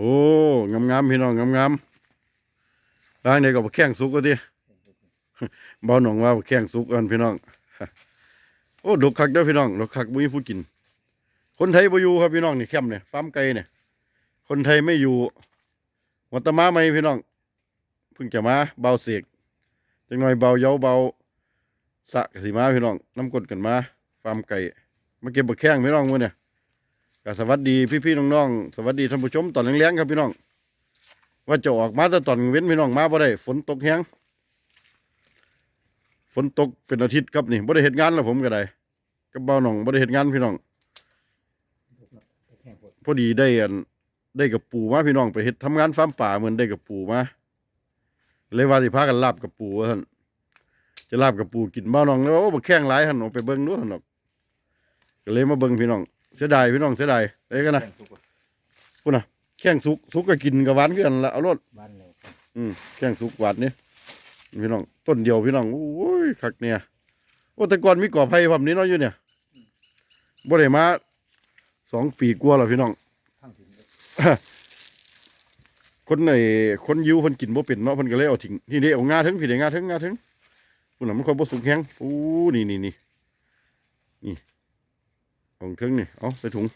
อ้งามงามๆพี่น้องงามงามๆร้านไหนก็บ่แข้งสุกก็ดิเบาหนองว่าบ่แข้งสุกกันพี่น้องโอ้ดกคักเด้อพี่น้องดกคักบ่มีผู้กิน คนไทยบ่อยู่ครับพี่น้องนี่แคมป์เนี่ยฟาร์มไก่เนี่ย คนไทยไม่อยู่วัตมาใหม่พี่น้องเพิ่งจะมาเบาเสกจังหน่อยเบาเยาเบาสะกสิมาพี่น้องน้ำกดกันมาฟาร์มไก่มาเก็บบักแข้งพี่น้องมื้อเนี่ย ก็สวัสดีพี่ๆน้องๆสวัสดีท่านผู้ชมตอนแรงๆครับพี่น้อง ว่าจะออกมาแต่ตอนเว้นพี่น้องมาบ่ได้ฝนตกแฮงฝนตกเป็นอาทิตย์ครับนี่บ่ได้เฮ็ดงานแล้วผมก็ได้กับเบาหนองบ่ได้เฮ็ดงานพี่น้อง พอดีได้อันได้กับปู่มาพี่น้องไปเฮ็ดทำงานฟาร์มป่าเหมือนได้กับปู่มาเลยว่าสิพากันลาบกับปู่ท่านจะลาบกับปู่กินบ้าน้องแล้วว่าโอ้บักแข้งหลายท่านออกไปเบิ่งดูท่านดอกก็เลยมาเบิ่งพี่น้อง เสียดายพี่น้องเสียดายเอ้ยกันนะแข้งสุกสุกก็กินกับหวานคือกันละเอารสบ้านเราอืมแข้งสุกหวานนี่พี่น้องต้นเดียวพี่น้องโอ้ยคักเนี่ยโอ้แต่ก่อนมีก่อไผ่ผมนี้เนาะอยู่เนี่ยบ่ได้มาสองปีกว่าแล้วพี่น้องทั้งถึงเลยคนไอ้คนยิวเพิ่นกินบ่เป็นเนาะเพิ่นก็เลยเอาทิ้งนี่เด้เอางาถึงพี่เด้งาถึงงาถึงพุ่นน่ะมันค่อยบ่สุกแฮงโอ้นี่นี่นี่นี่ ของถึงนี่ เอาใส่ถุง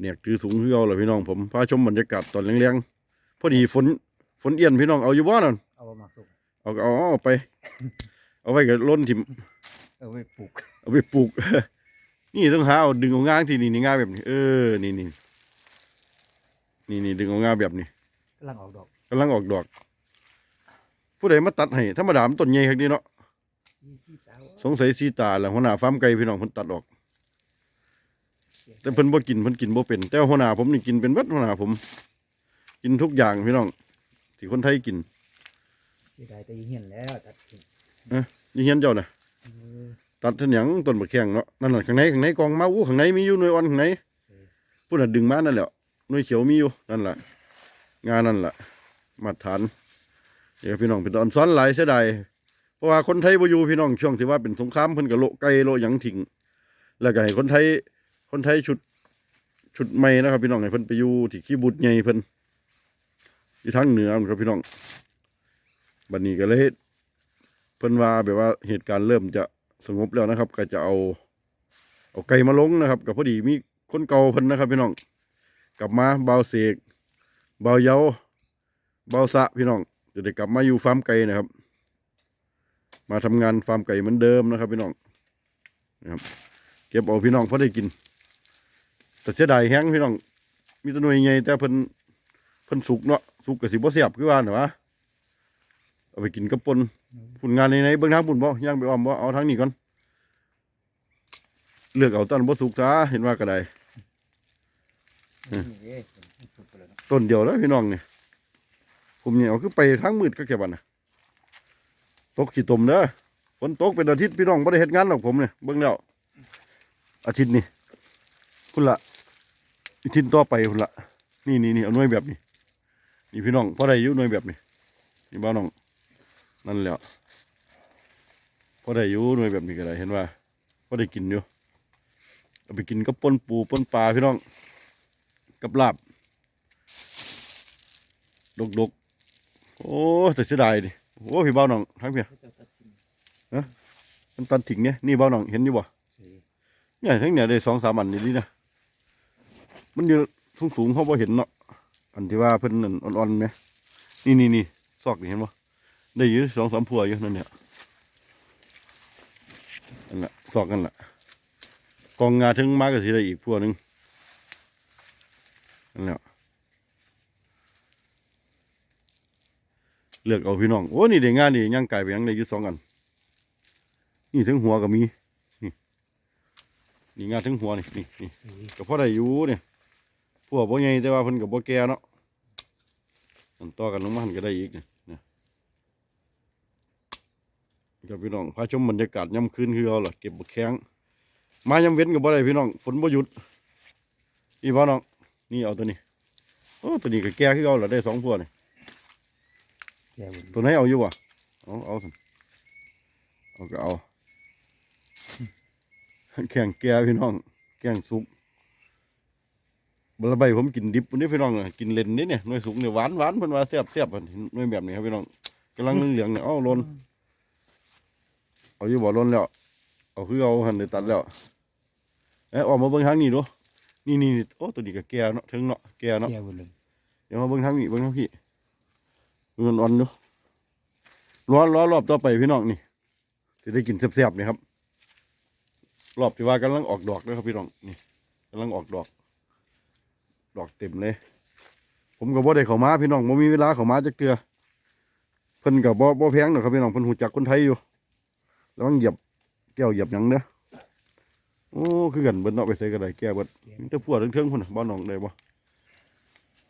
เนี่ยคือถุงคือเอาล่ะพี่น้องผมพาชมบรรยากาศตอนแรงๆพอดีฝนฝนเอียนพี่น้องเอาอยู่บ่นั่นเอามาสุกเอาก็เอาเอาไป เอาไว้กับล้นถิ่มเอาไว้ปลูก เอาไปปลูก นี่ต้องหาเอาดึงเอางางที่นี่นี่งาแบบนี้ เออ นี่นี่นี่นี่ดึงเอางาแบบนี้กำลังออกดอกกำลังออกดอก ผู้ใดมาตัดให้ธรรมดามันต้นใหญ่ครับนี่เนาะยี่ที่ สาวสงสัยสีตาแหละหัวหน้าฟาร์มไก่พี่น้องเพิ่นตัดออก แต่เพิ่นบ่กินเพิ่นกินบ่เป็น แต่ว่าหัวหน้าผมนี่กินเป็นเบัดหัวหน้าผม กินทุกอย่างพี่น้องที่คนไทยกินเสียดายแต่ยังเห็นแล้วตัดทิ้งนี่เฮียนเจ้าน่ะ เออตัดเท่าหยังต้นบะแข้งเนาะนั่นน่ะข้างในข้างในกองมาอู้ข้างในมีอยู่หน่วยอ่อนข้างในพุ่นน่ะดึงมานั่นแหละหน่วยเขียวมีอยู่นั่นแหละงานนั่นแหละมาตรฐานเดี๋ยวพี่น้องเป็นตอนซ้อนหลายเสียดาย เพราะว่าคนไทยบ่อยู่พี่น้องช่วงที่ว่าเป็นสงครามเพิ่นก็โลไก่โลหยังทิ้งแล้วก็ให้คนไทยคนไทยชุดชุดใหม่นะครับ พี่น้องให้เพิ่นไปอยู่ที่ขี้บุตรใหญ่เพิ่นอยู่ทางเหนือนะครับพี่น้องบัดนี้ก็เลยเพิ่นว่าแบบว่าเหตุการณ์เริ่มจะสงบแล้วนะครับ ก็จะเอาเอาไก่มาลงนะครับกับพอดีมีคนเก่าเพิ่นนะครับ พี่น้องกลับมาเบาเสกเบาเยาเบาสะพี่น้องจะได้กลับมาอยู่ฟาร์มไก่นะครับ มาทำงานฟาร์มไก่เหมือนเดิมนะครับ พี่น้องนะครับเก็บเอาพี่น้องพอได้กิน แต่เสียดายแห้งพี่น้อง มีแตัวหน่วยใหญ่แต่เพิ่นเพิ่นสุกเนาะสุกกับสิบ่เสียบคือว่าเนาะเอาไปกินกับปนผลงานในในเบื้องทางปุ่นบ่ย่างไปอ้อมบ่เอาทางนี้ก่อนเลือกเอาต้นบ่สุกซะเห็นว่าก็ได้อืมนี่เอ้ยมันสุกไปแล้วเนาะต้นเดียวแล้วพี่น้องนี่ผมเนี่ยเอาคือไปทางมืดก็แค่บัดน่ะ ตกขี้ตมเด้อฝนตกเป็นอาทิตย์พี่น้องบ่ได้เฮ็ดงานหรอกผมเนี่ยเบิ่งแล้วอาทิตย์นี้พุ่นละอาทิตย์ต่อไปพุ่นละนี่นี่นี่เอาหน่วยแบบนี้นี่พี่น้องพอได้อยู่หน่วยแบบนี้นี่บ้าน้องนั่นแหล้วพอได้อยู่หน่วยแบบนี้ก็ได้เห็นว่าพอได้กินอยู่เอาไปกินกับปนปูปนปลาพี่น้องกับลาบดกดกๆโอ้แต่เสียดายดิ โอ้พี่เบ้าน้องทั้งเพียเขาจะตัดทิ้งมันตันถิงเนี่ยนี่เบ้าน้องเห็นอยู่บ่เออเนี่ยทั้งเนี่ยได้สองสามอันนี่ดินะมันอยู่สูงสูงๆเขาบ่เห็นเนาะอันที่ว่าเพิ่นนั่นอ่อนๆไหมนี่นี่นี่ซอกนี่เห็นบ่ได้อยู่สองสามพัวอยู่นั่นเนี่ยนั่นแหละซอกนั่นแหละกองงาถึงมาก็สิได้อีกพัวหนึงนั่นแหละ เลือกเอาพี่น้องโอ้นี่ได้งานนี่ย่างไก่ไปยังได้อยู่สองอัน นี่ถึงหัวก็มี นี่นี่งานถึงหัวนี่นี่นี่เออก็พอได้อยู่เนี่ยพวกบ่ใหญ่แต่ว่าเพิ่นก็บ่แก่เนาะอันต่อกันลงมาหันก็ได้อีกเนี่ยนี่กับพี่น้องพาชมบรรยากาศย่ำคืนคือเอาล่ะเก็บบกแข้งมายำเว้นก็บ่ได้พี่น้องฝนบ่หยุดอีบ่อน้องนี่เอาตัวนี้โอ้ตัวนี้ก็แก่คือเอาล่ะได้สองพวกนี่ ตัวไหนเอาอยู่บ่เอาเอาสิเอาก็เอาแข่งแก่พี่น้อง แข่งสุกบละใบผมกินดิบวันนี้พี่น้องน่ะกินเล่นนี่เนี่ยหน่วยสุกเนี่ยหวานหวานเพิ่นว่าแซ่บแซ่บเพิ่นหน่วยแบบนี้ครับพี่น้องกำลังเหลืองๆเนี่ยเอ้าหล่นเอาอยู่บ่หล่นแล้ว เอาคือเอาหั่นได้ตัดแล้วเอ๊ะออกมาเบิ่งทางนี้ดูนี่นี่นี่โอ้ตัวนี้ก็แก่เนาะถึงเนาะแก่เนาะแก่หมดเลยเดี๋ยวมาเบิ่งทางนี้เบิ่งทางพี่ เบิ่งอ่อนๆดูรอรอรอบต่อไปพี่น้องนี่สิได้กินแซ่บๆนี่ครับ รอบที่ว่ากำลังออกดอกเลยครับพี่น้องนี่กำลังออกดอก ดอกเต็มเลย ผมก็บ่ได้เข้ามาพี่น้องบ่มีเวลาเข้ามาจักเทือเพิ่นก็บ่บ่แพงดอกครับพี่น้องเพิ่นฮู้จักคนไทยอยู่ระวังเหยียบแก้วเหยียบหยังเด้อโอ้คือกันเบิดเนาะไปใส่ก็ได้แก้วเบิดมีแต่พวกเทิงๆพุ่นน่ะบ่น้องได้บ่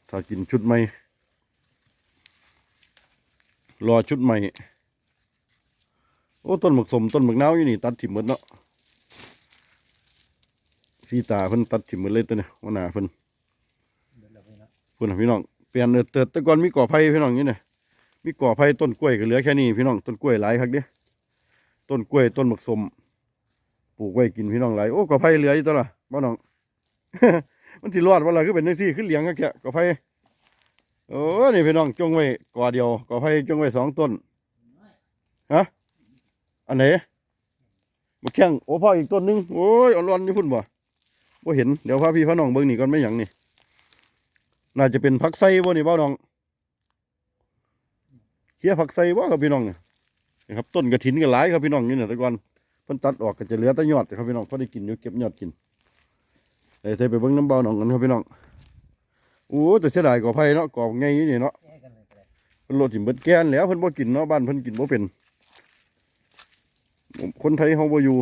ถ้ากินชุดใหม่ รอชุดใหม่ โอ้ ต้นหมกสมต้นหมกนาวอยู่นี่ ตัดถิ่มหมดเนาะสีตาเพิ่นตัดถิ่มหมดเลยตัวเนี่ยหัวหนาเพิ่นเพิ่นพี่น้องเปลี่ยนเออเติดแต่ก่อนมีก่อไผ่พี่น้องนี่เนี่ยมีก่อไผ่ต้นกล้วยก็เหลือแค่นี้พี่น้องต้นกล้วยหลายคักเด้ต้นกล้วยต้นหมกสมปลูกไว้กินพี่น้องหลายโอ้ก่อไผ่เหลืออยู่ตัวละบ่น้อง มันสิรอดบ่ล่ะคือเป็นจังซี่คือเลี้ยงคักแค่ก่อไผ่ โอ้นี่พี่น้องจงไว้ก่อเดียวก่อไผ่จงไว้สองต้นฮะอันไหนมาแข่งโอ้พ่ออีกต้นหนึงโอ้ยอ่อนๆอยู่พุ่นบ่บ่เห็นเดี๋ยวพาพี่พาน้องเบิ่งนี่ก่อนไม่หยังนี่น่าจะเป็นผักไส้บ่นี่เบ้าน้องเคียผักไส้บ่ครับพี่น้องเนี่ยนะครับต้นกระถินก็หลายครับพี่น้องนี่เนี่ยแต่ก่อนเพิ่นตัดออกก็จะเหลือแต่ยอดครับพี่น้องพอได้กินอยู่เก็บยอดกินเดี๋ยวไปเบิ่งน้ำเบ้าน้องกันครับพี่น้อง โอ้แต่เสียดายกอไผ่เนาะกอไงอยู่นี่เนาะแก่กันเพิ่นโลดถิ่มเบิดแกนแล้วเพิ่นบ่กินเนาะบ้านเพิ่นกินบ่เป็น คนไทยเฮาบ่อยู่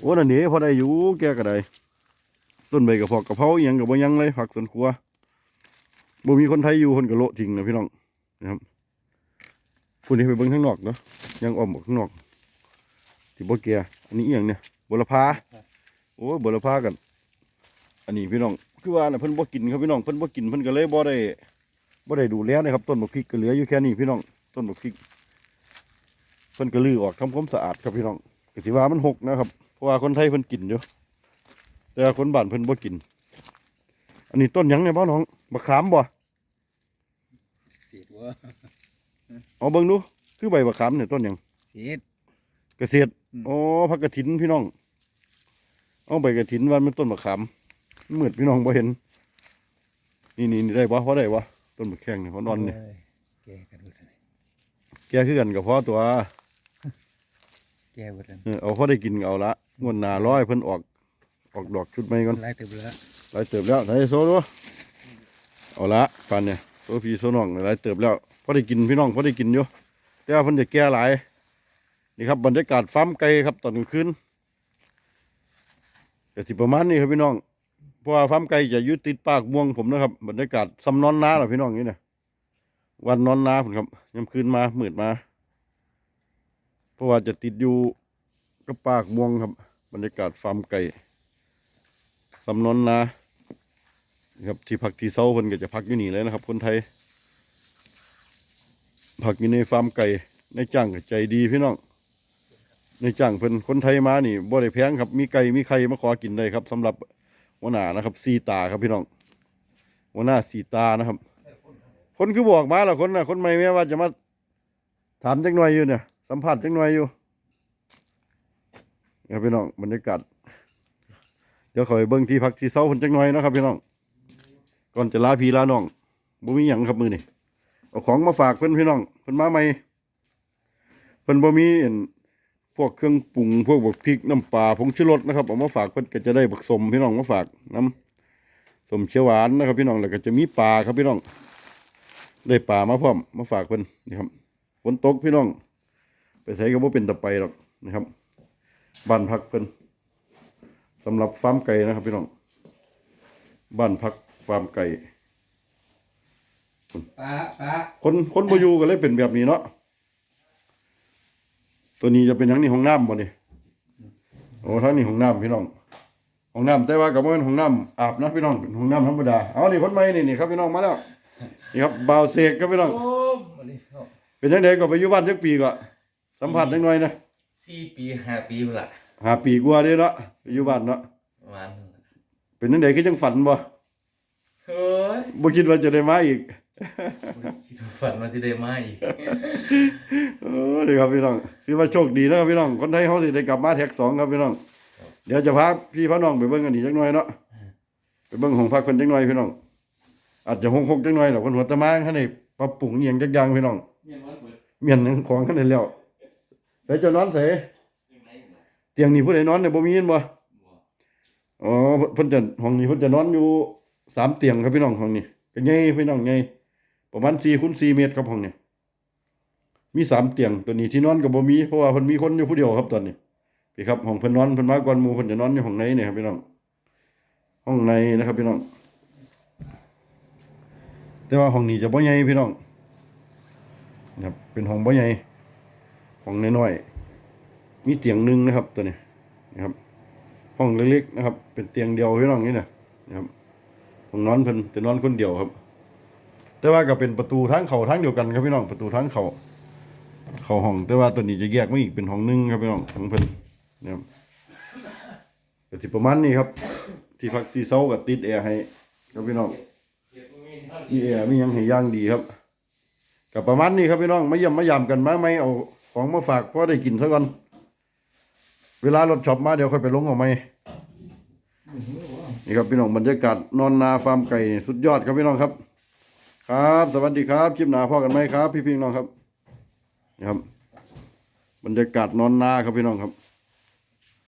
โอ้นั่นนี่พอได้อยู่แกก็ได้ต้นใบกระเพาะกระเพราอหยังกับบ่ยังเลยผักสวนครัวบ่มีคนไทยอยู่คนก็โละทิ้งนะพี่น้องนะครับผู้นี้ไปเบิ่งข้างนอกเนาะยังอ้อมออกข้างนอกที่บ่แกอันนี้อีหยังเนี่ยบุรพาโอ้ยบุรพากัน อันนี้พี่น้อง คือว่าน่ะเพิ่นบ่กินครับพี่น้องเพิ่นบ่กินเพิ่นก็เลยบ่ได้บ่ได้ดูแลนะครับ ต้นบักพริกก็เหลืออยู่แค่นี้พี่น้องต้นบักพริกเพิ่นก็ลื้อออกทำความสะอาดครับพี่น้องก็สิว่ามันหกนะครับเพราะว่าคนไทยเพิ่นกินอยู่แต่คนบ้านเพิ่นบ่กิน อันนี้ต้นหยังเนี่ยบ่น้องมะขามบ่เสียดว่าเอาเบิ่งดูคือใบมะขามเนี่ยต้นหยังเสียดเกษตรอืม อ๋อผักกระถินพี่น้องเอาใบกระถินว่ามันต้นมะขาม มืดพี่น้องบ่เห็น นี่นี่นี่ได้บ่พอได้บ่ต้นมะแข้งเนี่ยพอนอนเนี่ยโยแก่กันหมดเลยแกคือกันกับพอตัวแก่หมดเลยเออเอาพอได้กินก็เอาละงวดหน้าร้อยเพิ่นออก ออกดอกชุดใหม่ก่อนไล่เต็มเลยละหลายเติบแล้วไหนโซ่ดูเอาละปันเนี่ยโซ่พี่โซ่น้องหลายเติบแล้วพอได้กินพี่น้องพอได้กินอยู่แต่ว่าเพิ่นจะแก่หลายนี่ครับบรรยากาศฟาร์มไก่ครับตอนกลางคืนก็สิประมาณนี้ครับพี่น้อง เพราะว่าฟาร์มไก่จะยู่ติดปากม่วงผมนะครับบรรยากาศซ้ำนอนนาเหรอพี่น้องนี่เนี่ยวันนอนนาผมครับยามคืนมามืดมา เพราะว่าจะติดอยู่กับปากม่วงครับ บรรยากาศฟาร์มไก่สำนนนานะครับที่พักที่เซาคนก็จะพักอยู่นี่เลยนะครับ คนไทยพักอยู่ในฟาร์มไก่ในจ้างก็ใจดีพี่น้องในจ้างเพิ่นคนไทยมานี่บ่ได้แพงครับ มีไก่มีไข่มาขอกินได้ครับสำหรับ หัวหน้านะครับสีตาครับพี่น้องหัวหน้าสีตานะครับ คนคือบอกมาแล้วคนนะคนใหม่แม้ว่าจะมาถามจักหน่อยอยู่เนี่ย สัมผัสจักหน่อยอยู่ครับพี่น้องบรรยากาศเดี๋ยวขอไปเบิ่งที่พักที่เซาเพิ่นจักหน่อยนะครับพี่น้องก่อนจะลาพี่ลาน้องบ่มีหยังครับมือนี้เอาของมาฝากเพิ่อนพี่น้องเพิ่นมาใหม่เพิ่นบ่มีอั่น วกเครื่องปรุงพวกบักพริกน้ำปลาผงชูรสนะครับเอามาฝากเพิ่นก็จะได้บักสมพี่น้องมาฝากน้ำสมเขียวหวานนะครับ พี่น้องแล้วก็จะมีปลาครับพี่น้องได้ปลามาพร้อมมาฝากเพิ่นนี่ครับฝนตกพี่น้อง ไปใส่ก็บ่เป็นตะไปหรอกนะครับบ้านพักเพิ่นสำหรับฟาร์มไก่นะครับ พี่น้อง บ้านพักฟาร์มไก่ป้าป้าคนคนบ่อยู่ก็เลยเป็นแบบนี้เนาะ ตัวนี้จะเป็นหยังนี่ห้องน้ำบ่นี่โอ้ทั้งนี้ห้องน้ำพี่น้องห้องน้ำแต่ว่ากับว่าเป็นห้องน้ำอาบนะพี่น้องเป็นห้องน้ำธรรมดาเอานี่คนใหม่นี่นี่ครับพี่น้องมาแล้วนี่ครับบ่าวเสกครับพี่น้องโอ้มาดิเข้าเป็นจังไดก็ไปอยู่บ้านจักปีก็สัมผัสจังหน่อยนะสี่ปีห้าปีพุ่นละหาปีกว่าเด้เนาะไปอยู่บ้านเนาะประมาณนั้นล่ะเป็นนั่นเด็กก็จังฝันบ่เฮ้ยบ่คิดว่าจะได้มาอีก คิดว่าฝันมาสิได้มาอีกเออดีครับพี่น้องถือว่าโชคดีนะครับพี่น้อง คนไทยเขาสิได้กลับมาแท็กสองครับพี่น้อง เดี๋ยวจะพาพี่พาน้องไปเบิ่งกันอีกจักหน่อยเนาะ ไปเบิ่งของพักเพิ่นจักหน่อยพี่น้อง อาจจะหกๆจักหน่อยดอกเพิ่นหัวตะมาคั่นนี่ปรับปรุงอีหยังจักอย่างพี่น้องเนี่ยมันเบิดเมียนหยังของคั่นนี่แล้วใส่จะนอนใส่ยังไงบ่เตียงนี่ผู้ใดนอนเนี่ยบ่มีเห็นบ่บ่อ๋อเพิ่นจะห้องนี้เพิ่นจะนอนอยู่สามเตียงครับพี่น้องห้องนี้ก็ใหญ่พี่น้องใหญ่ ประมาณ4คูณ4เมตรครับห้องเนี้มีสามเตียงตัวนี้ที่นอนก็บ่มีเพราะว่าเพิ่นมีคนอยู่ผู้เดียวครับตอนนี้พี่ครับห้องเพิ่นนอนเพิ่นมาก่อนหมู่เพิ่นจะนอนอยู่ห้องไหนเนี่ยครับพี่น้องห้องในนะครับพี่น้อง แต่ว่าห้องนี้จะบ่ใหญ่พี่น้องนะครับเป็นห้องบ่ใหญ่ห้องน้อยๆมีเตียงหนึ่งนะครับตัวนี้นะครับ ห้องเล็กๆนะครับ เป็นเตียงเดียวพี่น้องนี่นะนะครับห้องนอนเพิ่นจะนอนคนเดียวครับ แต่ว่าก็เป็นประตูทางเขาทางเดียวกันครับพี่น้องประตูทางเขาเขาห้อง แต่ว่าตัวนี้จะแยกไมาอีกเป็นห้องหนึงครับพี่น้องทั้งเพิ่นนะครับก็สิประมาณนี้ครับ ที่พักซีเซากับติดแอร์ให้ครับพี่น้องมีแอร์มียังให้ย่างดีครับกับประมาณนี้ครับพี่น้องไมาเยี่ยมมายามกันมาไม่เอาของมาฝากเพอได้กินซะก่อนเวลารถช็อปมาเดี๋ยวค่อยไปลงเอาไหมนี่ครับพี่น้องบรรยากาศนอนนาฟาร์มไก่สุดยอดครับพี่น้องครับ ครับ สวัสดีครับชิมหนาพ่อกันไหมครับ พี่พี่น้องครับนี่ครับ บรรยากาศนอนนาครับพี่น้องครับ